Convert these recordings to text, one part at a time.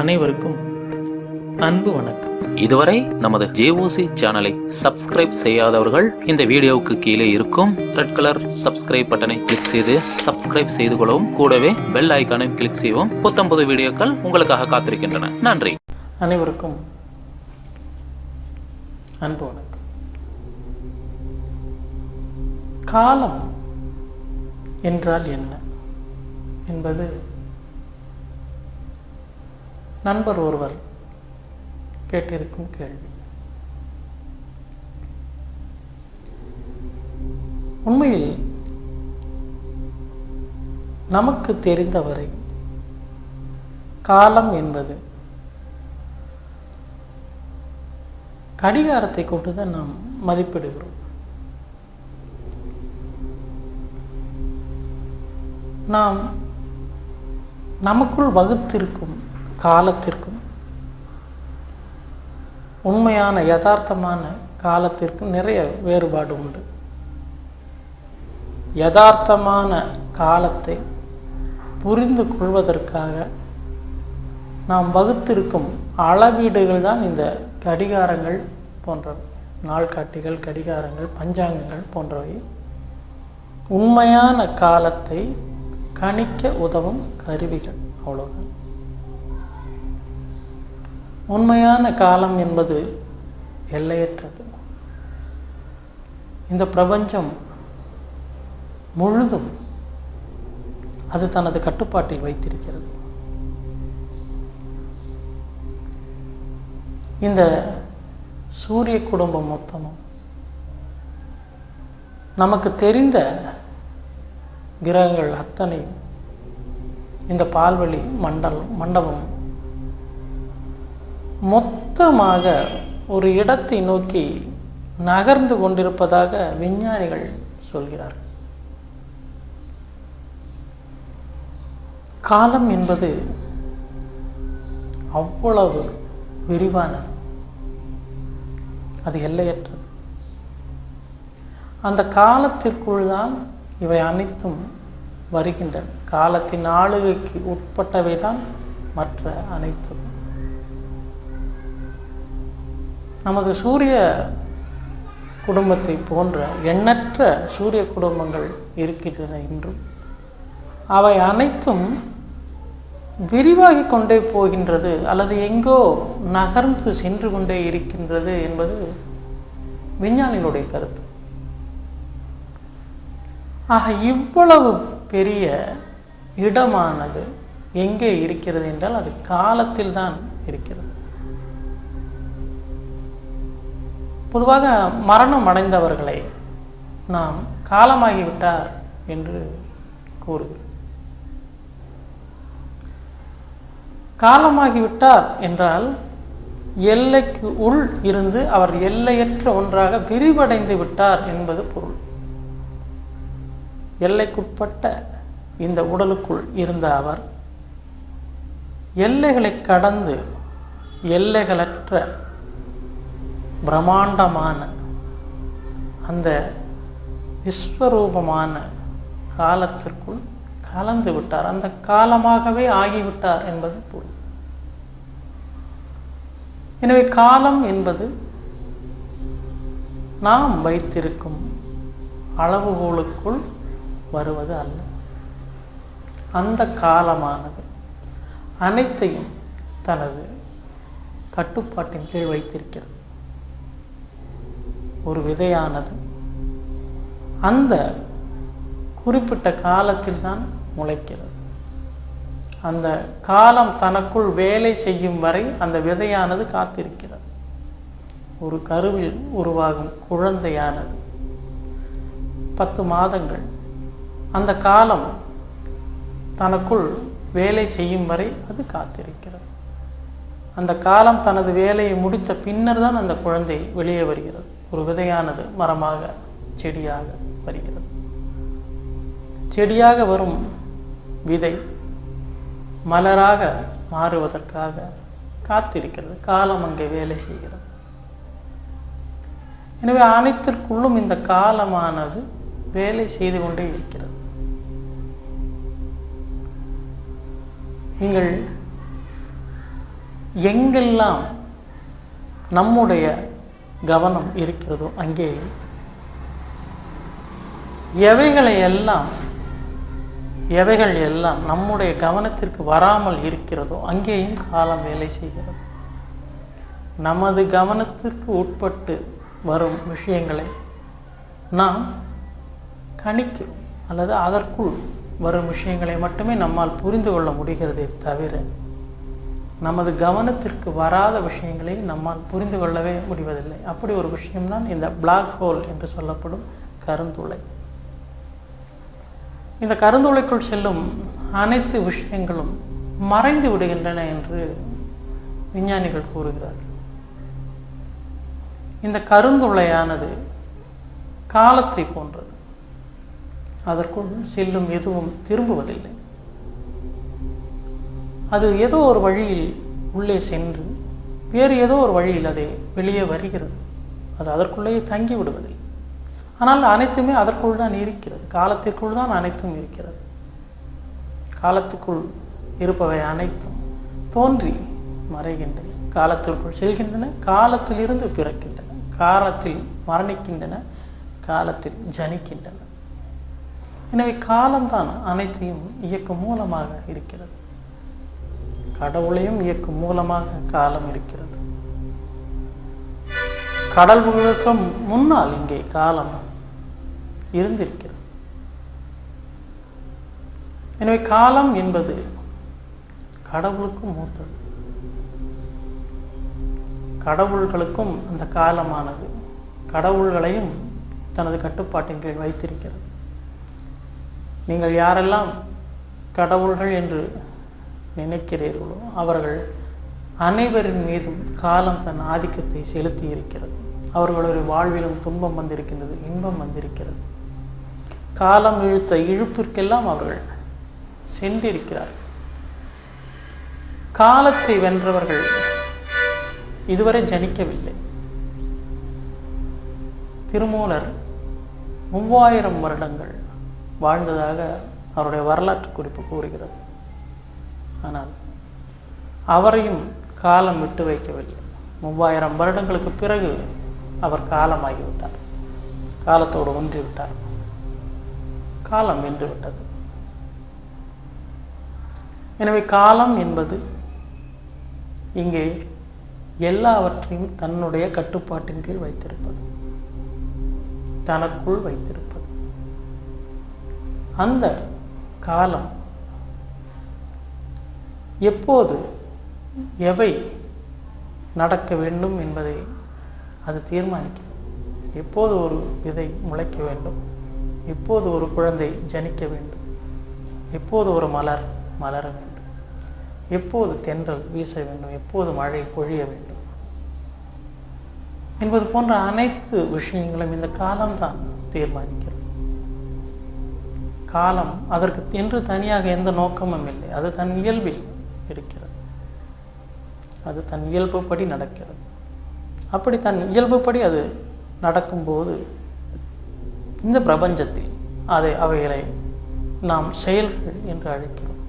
அனைவருக்கும் அன்பு வணக்கம். இதுவரை நமது ஜேஓசி சேனலை சப்ஸ்கிரைப் செய்யாதவர்கள் இந்த வீடியோவுக்கு கீழே இருக்கும் ரெட் கலர் சப்ஸ்கிரைப் பட்டனை கிளிக் செய்து சப்ஸ்கிரைப் செய்து கொள்ளவும் கூடவே பெல் ஐக்கானை கிளிக் செய்யவும் புத்தம் புது வீடியோக்கள் உங்களுக்காக காத்திருக்கின்றன. நன்றி. அனைவருக்கும் அன்பு வணக்கம். காலம் என்றால் என்ன? என்பது நண்பர் ஒருவர் கேட்டிருக்கும் கேள்வி. உண்மையில் நமக்கு தெரிந்தவரை காலம் என்பது கடிகாரத்தை கொண்டு தான் நாம் மதிப்பிடுகிறோம். நாம் நமக்குள் வகுத்திருக்கும் காலத்திற்கும் உண்மையான யதார்த்தமான காலத்திற்கும் நிறைய வேறுபாடு உண்டு. யதார்த்தமான காலத்தை புரிந்து கொள்வதற்காக நாம் வகுத்திருக்கும் அளவீடுகள் தான் இந்த கடிகாரங்கள் போன்றவை. நாள்காட்டிகள் கடிகாரங்கள் பஞ்சாங்கங்கள் போன்றவை. உண்மையான காலத்தை கணிக்க உதவும் கருவிகள் அவ்வளோதான் உண்மையான காலம் என்பது எல்லையற்றது. இந்த பிரபஞ்சம் முழுதும் அது தனது கட்டுப்பாட்டில் வைத்திருக்கிறது. இந்த சூரிய குடும்பம் மொத்தமும் நமக்கு தெரிந்த கிரகங்கள் அத்தனையும் இந்த பால்வெளி மண்டல் மண்டபம் மொத்தமாக ஒரு இடத்தை நோக்கி நகர்ந்து கொண்டிருப்பதாக விஞ்ஞானிகள் சொல்கிறார் காலம் என்பது அவ்வளவு விரிவானது. அது எல்லையற்றது. அந்த காலத்திற்குள் தான் இவை அனைத்தும் வருகின்றன. காலத்தின் ஆளுகைக்கு உட்பட்டவை தான் மற்ற அனைத்தும். நமது சூரிய குடும்பத்தை போன்ற எண்ணற்ற சூரிய குடும்பங்கள் இருக்கின்றன இன்றும். அவை அனைத்தும் விரிவாகி கொண்டே போகின்றது அல்லது எங்கோ நகர்ந்து சென்று கொண்டே இருக்கின்றது என்பது விஞ்ஞானிகளுடைய கருத்து. ஆக இவ்வளவு பெரிய இடமானது எங்கே இருக்கிறது என்றால் அது காலத்தில் தான் இருக்கிறது. பொதுவாக மரணம் அடைந்தவர்களை நாம் காலமாகிவிட்டார் என்று கூறுகிறோம் காலமாகிவிட்டார் என்றால் எல்லைக்கு உள் இருந்து அவர் எல்லையற்ற ஒன்றாக விரிவடைந்து விட்டார் என்பது பொருள். எல்லைக்குட்பட்ட இந்த உடலுக்குள் இருந்த அவர் எல்லைகளை கடந்து எல்லைகளற்ற பிரம்மாண்டமான அந்த விஸ்வரூபமான காலத்திற்குள் கலந்து விட்டார். அந்த காலமாகவே ஆகிவிட்டார் என்பது பொருள். எனவே காலம் என்பது நாம் வைத்திருக்கும் அளவுகோலுக்குள் வருவது அல்ல. அந்த காலமானது அனைத்தையும் தனது கட்டுப்பாட்டின் கீழ் வைத்திருக்கிறது. ஒரு விதையானது. அந்த குறிப்பிட்ட காலத்தில் தான் முளைக்கிறது. அந்த காலம் தனக்குள் வேலை செய்யும் வரை அந்த விதையானது காத்திருக்கிறது. ஒரு கருவில் உருவாகும் குழந்தையானது. பத்து மாதங்கள். அந்த காலம் தனக்குள் வேலை செய்யும் வரை அது காத்திருக்கிறது. அந்த காலம் தனது வேலையை முடித்த பின்னர் தான் அந்த குழந்தை வெளியே வருகிறது. ஒரு விதையானது மரமாக செடியாக வருகிறது. செடியாக வரும் விதை மலராக மாறுவதற்காக காத்திருக்கிறது. காலம் அங்கே வேலை செய்கிறது. எனவே அனைத்திற்குள்ளும் இந்த காலமானது வேலை செய்து கொண்டே இருக்கிறது. நீங்கள் எங்கெல்லாம் நம்முடைய கவனம் இருக்கிறதோ அங்கே எவைகளை எல்லாம் எவைகள் எல்லாம் நம்முடைய கவனத்திற்கு வராமல் இருக்கிறதோ அங்கேயும் காலம் வேலை செய்கிறது. நமது கவனத்திற்கு உட்பட்டு வரும் விஷயங்களை நாம் கணிக்கிறோம் அல்லது அதற்குள் வரும் விஷயங்களை மட்டுமே நம்மால் புரிந்து கொள்ள முடிகிறதே தவிர நமது கவனத்திற்கு வராத விஷயங்களை நம்மால் புரிந்து கொள்ளவே முடிவதில்லை. அப்படி ஒரு விஷயம்தான் இந்த பிளாக் ஹோல் என்று சொல்லப்படும் கருந்துளை. இந்த கருந்துளைக்குள் செல்லும் அனைத்து விஷயங்களும் மறைந்து விடுகின்றன என்று விஞ்ஞானிகள் கூறுகிறார்கள். இந்த கருந்துளையானது காலத்தை போன்றது. அதற்குள் செல்லும் எதுவும் திரும்புவதில்லை. அது ஏதோ ஒரு வழியில் உள்ளே சென்று வேறு ஏதோ ஒரு வழியில் அது வெளியே வருகிறது. அது அதற்குள்ளேயே தங்கி விடுவதில்லை. ஆனால் அனைத்துமே அதற்குள் தான் இருக்கிறது. காலத்திற்குள் தான் அனைத்தும் இருக்கிறது. காலத்துக்குள் இருப்பவை அனைத்தும் தோன்றி மறைகின்றன. காலத்திற்குள் செல்கின்றன காலத்திலிருந்து பிறக்கின்றன. காலத்தில் மரணிக்கின்றன காலத்தில் ஜனிக்கின்றன. எனவே காலம்தான் அனைத்தையும் இயக்கும் மூலமாக இருக்கிறது. கடவுளையும் இயக்கும் மூலமாக காலம் இருக்கிறது. கடவுளுக்கு முன்னால் இங்கே காலம் இருந்திருக்கிறது. எனவே காலம் என்பது கடவுளுக்கும் மூத்தது. கடவுள்களுக்கும் அந்த காலமானது. கடவுள்களையும் தனது கட்டுப்பாட்டின் கீழ் வைத்திருக்கிறது. நீங்கள் யாரெல்லாம் கடவுள்கள் என்று நினைக்கிறீர்களோ அவர்கள் அனைவரின் மீதும் காலம் தன் ஆதிக்கத்தை செலுத்தி இருக்கிறது அவர்களுடைய வாழ்விலும் துன்பம் வந்திருக்கின்றது இன்பம் வந்திருக்கிறது. காலம் இழுத்த இழுப்பிற்கெல்லாம் அவர்கள் சென்றிருக்கிறார்கள். காலத்தை வென்றவர்கள் இதுவரை ஜனிக்கவில்லை. திருமூலர் மூவாயிரம் வருடங்கள் வாழ்ந்ததாக அவருடைய வரலாற்று குறிப்பு கூறுகிறது. ஆனால் அவரையும் காலம் விட்டு வைக்கவில்லை. மூவாயிரம் வருடங்களுக்கு பிறகு அவர் காலமாகிவிட்டார். காலத்தோடு ஒன்றிவிட்டார். காலம் வென்று விட்டது எனவே காலம் என்பது இங்கே எல்லாவற்றையும் தன்னுடைய கட்டுப்பாட்டின் கீழ் வைத்திருப்பது. தனக்குள் வைத்திருப்பது. அந்த காலம் எப்போது எவை நடக்க வேண்டும் என்பதை அது தீர்மானிக்கிறது எப்போது ஒரு விதை முளைக்க வேண்டும்? எப்போது ஒரு குழந்தை ஜனிக்க வேண்டும்? எப்போது ஒரு மலர் மலர வேண்டும்? எப்போது தென்றல் வீச வேண்டும்? எப்போது மழை பொழிய வேண்டும்? என்பது போன்ற அனைத்து விஷயங்களும் இந்த காலம்தான் தீர்மானிக்கிறது. காலம் அதற்கு என்று தனியாக எந்த நோக்கமும் இல்லை. அது தன் இயல்பில் இருக்கிறது. அது தன் இயல்புப்படி நடக்கிறது. அப்படி தன் இயல்புப்படி அது நடக்கும்போது இந்த பிரபஞ்சத்தில் அதை அவைகளை நாம் செயல்கள் என்று அழைக்கிறோம்.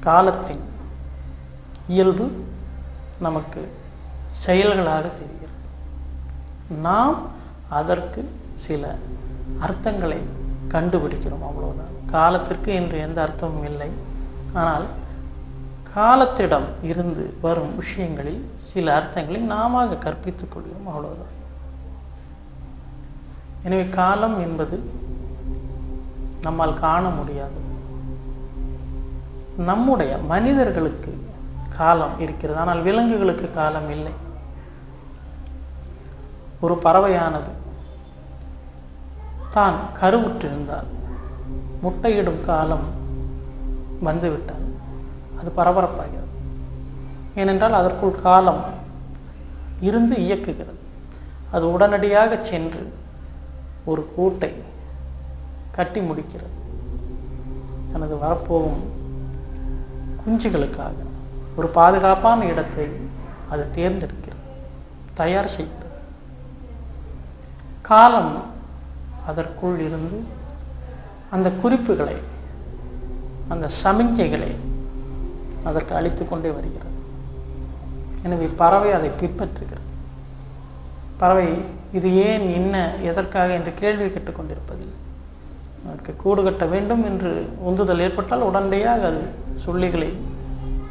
காலத்தின் இயல்பு நமக்கு செயல்களாக தெரிகிறது. நாம் அதற்கு சில அர்த்தங்களை கண்டுபிடிக்கிறோம் அவ்வளவுதான். காலத்திற்கு என்று எந்த அர்த்தமும் இல்லை. ஆனால் காலத்திடம் இருந்து வரும் விஷயங்களில் சில அர்த்தங்களை நாம கற்பித்துக் கொள்கிறோம் அவ்வளவுதான். எனவே காலம் என்பது நம்மால் காண முடியாது. நம்முடைய மனிதர்களுக்கு காலம் இருக்கிறது ஆனால் விலங்குகளுக்கு காலம் இல்லை. ஒரு பறவையானது தான் கருவுற்றிருந்தால் முட்டையிடும் காலம் வந்துவிட்டால் அது பரபரப்பாகிறது. ஏனென்றால் அதற்குள் காலம் இருந்து இயக்குகிறது. அது உடனடியாக சென்று ஒரு கூட்டை கட்டி முடிக்கிறது. தனது வரப்போகும் குஞ்சுகளுக்காக ஒரு பாதுகாப்பான இடத்தை அது தேர்ந்தெடுக்கிறது. தயார் செய்கிறது. காலம் அதற்குள் இருந்து அந்த குறிப்புகளை அந்த சமிஞ்சைகளை அதற்கு அழித்து கொண்டே வருகிறது. எனவே பறவை அதை பின்பற்றுகிறது. பறவை இது ஏன் என்ன எதற்காக என்று கேள்வி கேட்டுக்கொண்டிருப்பதில்லை அதற்கு கூடு கட்ட வேண்டும் என்று உந்துதல் ஏற்பட்டால் உடனடியாக அது சுள்ளிகளை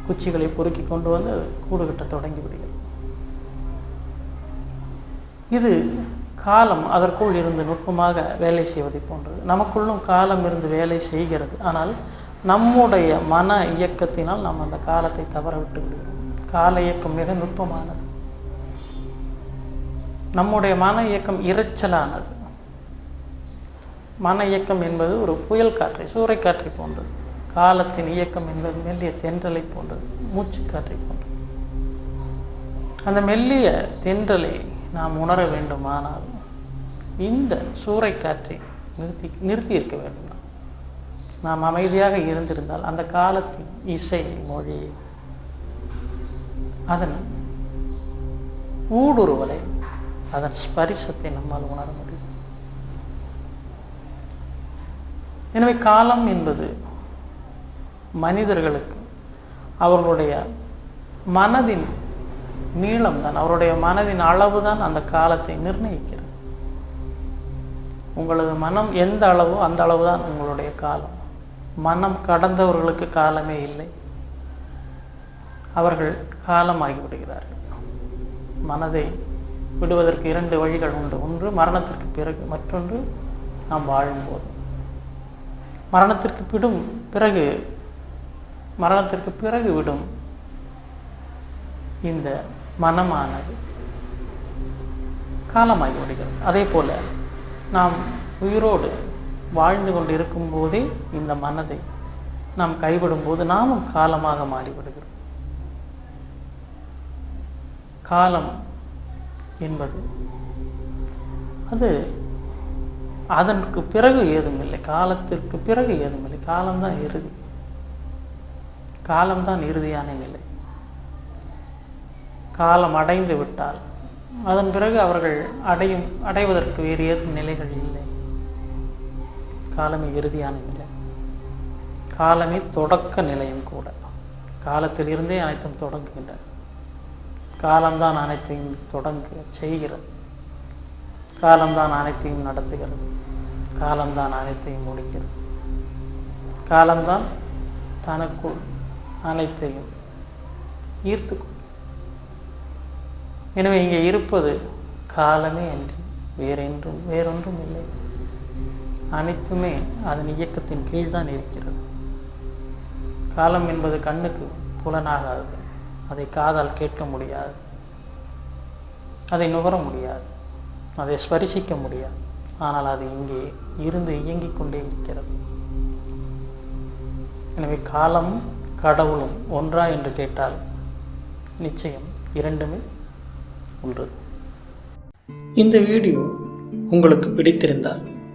குச்சிகளை பொறுக்கி கொண்டு வந்து அது கூடு கட்ட தொடங்கி விடுகிறது இது காலம் அதற்குள் இருந்து நுட்பமாக வேலை செய்வதை போன்றது. நமக்குள்ளும் காலம் இருந்து வேலை செய்கிறது. ஆனால் நம்முடைய மன இயக்கத்தினால் நாம் அந்த காலத்தை தவற விட்டு விடுகிறோம். கால இயக்கம் மிக நுட்பமானது. நம்முடைய மன இயக்கம் இரைச்சலானது. மன இயக்கம் என்பது ஒரு புயல் காற்றை சூறைக்காற்றை போன்றது. காலத்தின் இயக்கம் என்பது மெல்லிய தென்றலை போன்றது மூச்சுக்காற்றை போன்றது. அந்த மெல்லிய தென்றலை நாம் உணர வேண்டுமானால் இந்த சூறைக்காற்றை நிறுத்தி நிறுத்தி இருக்க வேண்டும். நாம். அமைதியாக இருந்திருந்தால் அந்த காலத்தின் இசை மொழி அதன் ஊடுருவலை அதன் ஸ்பரிசத்தை நம்மால் உணர முடியும் எனவே காலம் என்பது மனிதர்களுக்கு அவர்களுடைய மனதின் நீளம்தான் அவருடைய மனதின் அளவு தான் அந்த காலத்தை நிர்ணயிக்கிறது உங்களது மனம் எந்த அளவோ அந்த அளவு தான் உங்களுடைய காலம் மனம் கடந்தவர்களுக்கு காலமே இல்லை. அவர்கள் காலமாகி விடுகிறார்கள். மனதை விடுவதற்கு இரண்டு வழிகள் உண்டு. ஒன்று மரணத்திற்கு பிறகு மற்றொன்று நாம் வாழும்போது. மரணத்திற்கு விடும் பிறகு மரணத்திற்கு பிறகு விடும் இந்த மனமானது காலமாகி விடுகிறது. அதே போல நாம் உயிரோடு வாழ்ந்து கொண்டு இருக்கும்போதே இந்த மனதை நாம் கைவிடும் போது நாமும் காலமாக மாறிவிடுகிறோம். காலம் என்பது அது அதற்கு பிறகு ஏதுமில்லை காலத்திற்கு பிறகு ஏதுமில்லை காலம்தான் இறுதி. காலம்தான் இறுதியான நிலை. காலம் அடைந்து விட்டால் அதன் பிறகு அவர்கள் அடையும் அடைவதற்கு வேறு ஏதும் நிலைகள் இல்லை. காலமே இறுதியான நிலை காலமே தொடக்க நிலையும் கூட. காலத்தில் இருந்தே அனைத்தும் தொடங்குகின்றன காலம்தான் அனைத்தையும் தொடங்க செய்கிறது காலம்தான் அனைத்தையும் நடத்துகிறது காலம்தான் அனைத்தையும் முடிக்கிறது காலம்தான் தனக்குள் அனைத்தையும் ஈர்த்து எனவே இங்கே இருப்பது காலமே அன்றி வேறென்றும் வேறொன்றும் இல்லை. அனைத்துமே அதன் இயக்கத்தின் கீழ் தான் இருக்கிறது. காலம் என்பது கண்ணுக்கு புலனாகாது. அதை காதால் கேட்க முடியாது. அதை நுகர முடியாது. அதை ஸ்பரிசிக்க முடியாது. ஆனால் அது இங்கே இருந்து இயங்கிக் கொண்டே இருக்கிறது. எனவே காலம் கடவுளும் ஒன்றா என்று கேட்டால் நிச்சயம் இரண்டுமே ஒன்று இந்த வீடியோ உங்களுக்கு பிடித்திருந்தால்